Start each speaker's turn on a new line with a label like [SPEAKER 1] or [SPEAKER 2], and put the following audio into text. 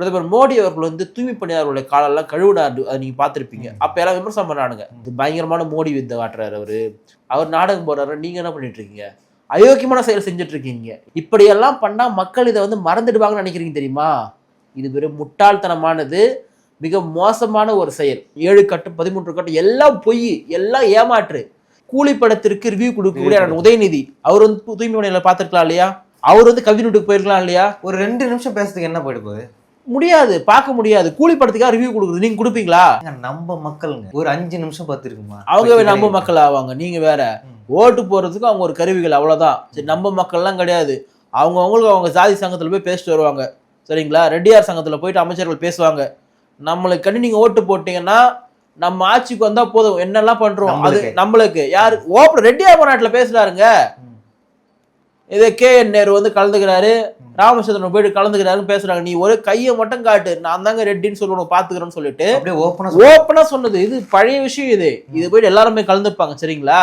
[SPEAKER 1] பிரதமர் மோடி அவர்கள் வந்து தூய்மை பணியாளர்களுடைய காலெல்லாம் கழுவினாரு அதை நீங்க பார்த்திருப்பீங்க. அப்ப எல்லாம் விமர்சனம் பண்ணானுங்க. இது பயங்கரமான மோடி வித்தை காட்டுறாரு அவரு. அவர் நாடகம் போடுறாரு. நீங்க என்ன பண்ணிட்டு இருக்கீங்க? அயோக்கியமான செயல் செஞ்சுட்டு இருக்கீங்க. இப்படியெல்லாம் பண்ணா மக்கள் இதை வந்து மறந்துடுவாங்கன்னு நினைக்கிறீங்க தெரியுமா? இது வெறும் முட்டாள்தனமானது மிக மோசமான ஒரு செயல். ஏழு கட்டு பதிமூன்று கட்டு எல்லாம் பொய் எல்லாம் ஏமாற்று. கூலி படத்திற்கு ரிவ்யூ கொடுக்கக்கூடிய உதயநிதி. அவர் வந்து தூய்மை பணியாளர் பார்த்திருக்கலாம் இல்லையா? அவர் வந்து கவிதை நோட்டுக்கு போயிருக்கலாம் இல்லையா?
[SPEAKER 2] ஒரு ரெண்டு நிமிஷம் பேசுறதுக்கு என்ன போயிட்டு போகுது?
[SPEAKER 1] முடியாது பார்க்க முடியாது. கூலி படத்துக்காக ரிவ்யூ கொடுக்குறது. நீங்க கொடுப்பீங்களா?
[SPEAKER 2] நம்ம மக்களுங்க. ஒரு அஞ்சு நிமிஷம் பார்த்துருக்குமா?
[SPEAKER 1] அவங்க நம்ம மக்கள் ஆவாங்க நீங்க வேற. ஓட்டு போறதுக்கு அவங்க ஒரு கருவிகள் அவ்வளவுதான். சரி நம்ம மக்கள்லாம் கிடையாது. அவங்க அவங்களுக்கு அவங்க ஜாதி சங்கத்துல போய் பேசிட்டு வருவாங்க. சரிங்களா? ரெட்டியார் சங்கத்துல போயிட்டு அமைச்சர்கள் பேசுவாங்க. நம்மளுக்கு கண்டு நீங்க ஓட்டு போட்டீங்கன்னா நம்ம ஆட்சிக்கு வந்தா போதும். என்னெல்லாம் பண்றோம்? அது
[SPEAKER 2] நம்மளுக்கு.
[SPEAKER 1] யாரு? ஓப்பன் ரெட்டியார் மாநாட்டுல பேசுறாருங்க இதே கே என் நேரு வந்து கலந்துக்கிறாரு ராமச்சந்திரன் போயிட்டு கலந்துக்கிறாருன்னு பேசுறாங்க. நீ ஒரு கையை மட்டும் காட்டு நான் தாங்க ரெட்டின்னு சொல்லணும் பாத்துக்கிறேன்னு சொல்லிட்டு
[SPEAKER 2] ஓப்பனா
[SPEAKER 1] ஓப்பனா சொன்னது. இது பழைய விஷயம் இது. இது போயிட்டு எல்லாருமே கலந்துப்பாங்க சரிங்களா?